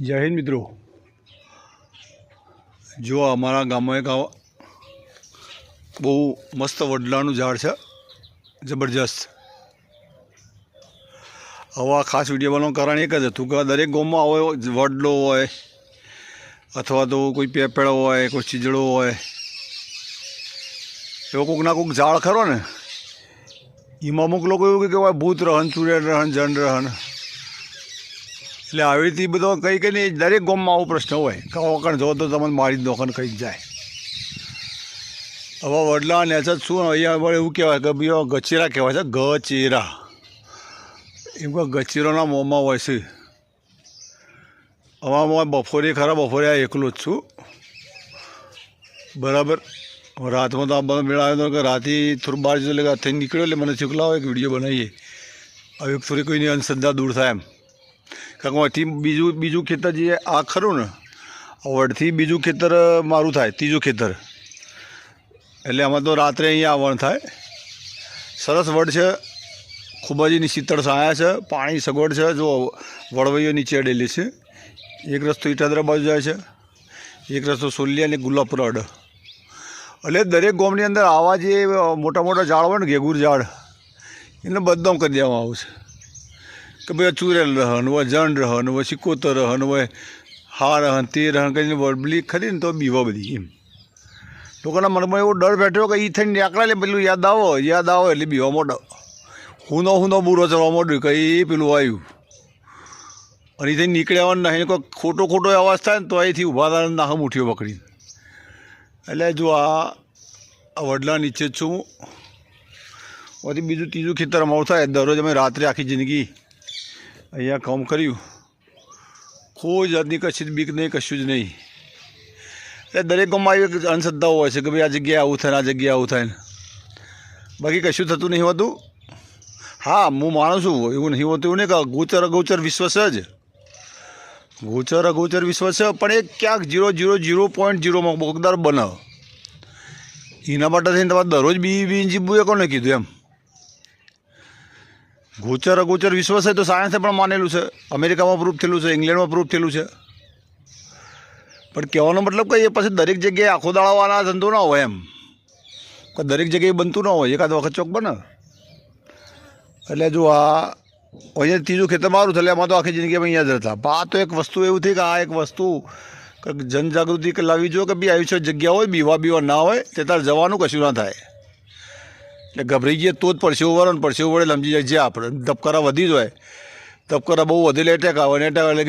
જય હિન્દ મિત્રો. જો અમારા ગામમાં એક બહુ મસ્ત વડલાનું ઝાડ છે. જબરજસ્ત. આવા ખાસ વીડિયો બનાવવાનું કારણ એક જ હતું કે દરેક ગામમાં આવો વડલો હોય, અથવા તો કોઈ પેપેડો હોય, કોઈ ચીજડો હોય. એવો કોઈક ના કોઈક ઝાડ ખરો ને. એમાં અમુક લોકો એવું કહેવાય ભૂત રહન સૂર્ય રહન, જન રહન. એટલે આવી રીતે બધો કંઈ કંઈ નહીં, દરેક ગામમાં આવો પ્રશ્ન હોય. કે ઓકણ જો તો તમને મારી દોકન કંઈ જાય. હવે વડલા ને શું, અહીંયા વડે એવું કહેવાય કે ભાઈ ગચેરા કહેવાય છે, ગચેરા. એમ કે ગચેરોના મોંમાં હોય છે. હવામાં બપોરે ખરા બપોરે એકલો જ છું. બરાબર. રાતમાં તો આ બધા મેળા આવ્યો કે રાતે થોડું બહાર જતો એટલે થઈ નીકળ્યો એટલે મને ચૂકલાવો એક વીડિયો બનાવીએ. હવે થોડી કોઈની અંધશ્રદ્ધા દૂર થાય એમ. કારણ બીજું બીજું ખેતર જે આ ખરું ને વડથી બીજું ખેતર મારું થાય, ત્રીજું ખેતર. એટલે આમાં તો રાત્રે અહીંયા વણ થાય. સરસ વડ છે, ખૂબ જ એની શીતળ છાયા છે, પાણી સગવડ છે, જો વડવૈયો નીચે અડેલી છે. એક રસ્તો ઈટાદરા બાજુ જાય છે, એક રસ્તો સોલિયા અને ગુલાબપુર અડ. એટલે દરેક ગામની અંદર આવા જે મોટા મોટા ઝાડ હોય ને ઘેગુર ઝાડ એને બદનામ કરી દેવામાં આવશે કે ભાઈ ચૂરેલ રહન હોય જણ રહન હોય સિકોતર રહન હોય હા રહન તે રહન કરીને વડબલી ખરી ને તો બીવા બધી એમ. લોકોના મનમાં એવો ડર બેઠો કે એ થઈને નીકળે લે પેલું યાદ આવો યાદ આવો એટલે બીવા મોટો હુનો હુંનો બુરો ચડવા માંડ્યું કે એ પેલું આવ્યું. અને એ થઈને નીકળ્યા નહીં કોઈ ખોટો ખોટો અવાજ થાય ને તો અહીંથી ઊભા થાય નાહમ ઉઠ્યો પકડી એટલે જો આ આ વડલા નીચે જ છું. પછી બીજું ત્રીજું ખેતર અમારું થાય. દરરોજ અમે રાત્રે આખી જિંદગી અહીંયા કામ કર્યું. કોઈ જાતની કશી બીક નહીં, કશું જ નહીં. એટલે દરેક ગામમાં એક અંધશ્રદ્ધાઓ હોય છે કે ભાઈ આ જગ્યાએ આવું થાય આ જગ્યાએ આવું થાય બાકી કશું થતું નહીં હોતું. હા, હું માનું છું, એવું નહીં હોતું, એવું નહીં કે ગોચર અગોચર વિશ્વ છે જ. ગોચર અગોચર વિશ્વ છે, પણ એ ક્યાંક જીરો જીરો જીરો પોઈન્ટ જીરોમાં બોગદાર બનાવ. એના માટે થઈને તમારે દરરોજ બી બી જીવવું એ કોને કીધું એમ? ગોચર અગોચર વિશ્વ છે તો સાયન્સે પણ માનેલું છે. અમેરિકામાં પ્રૂફ થયેલું છે, ઇંગ્લેન્ડમાં પ્રૂફ થયેલું છે. પણ કહેવાનો મતલબ કે એ પછી દરેક જગ્યાએ આખો દાડાવાળા ધંધો ના હોય એમ. કે દરેક જગ્યાએ બનતું ના હોય, એકાદ વખત ચોક બને. એટલે જો આ અહીંયા ત્રીજું ખેતર મારું છે, એટલે એમાં તો આખી જિંદગી અમે અહીંયા જ રહેતા. પણ આ તો એક વસ્તુ એવું થઈ કે આ એક વસ્તુ જનજાગૃતિ કે લાવવી જોઈએ કે બી આયુષ્ય જગ્યા હોય, બીવા બીવા ના હોય, તે તાર જવાનું કશું ના થાય. એટલે ગભરાઈ જઈએ તો જ પરસેવો વળે ને પરસેવો વળે લમજી જાય. જે આપણે ધબકારા વધી જ ધબકારા બહુ વધેલા એટેક આવે ને એટેક એટલે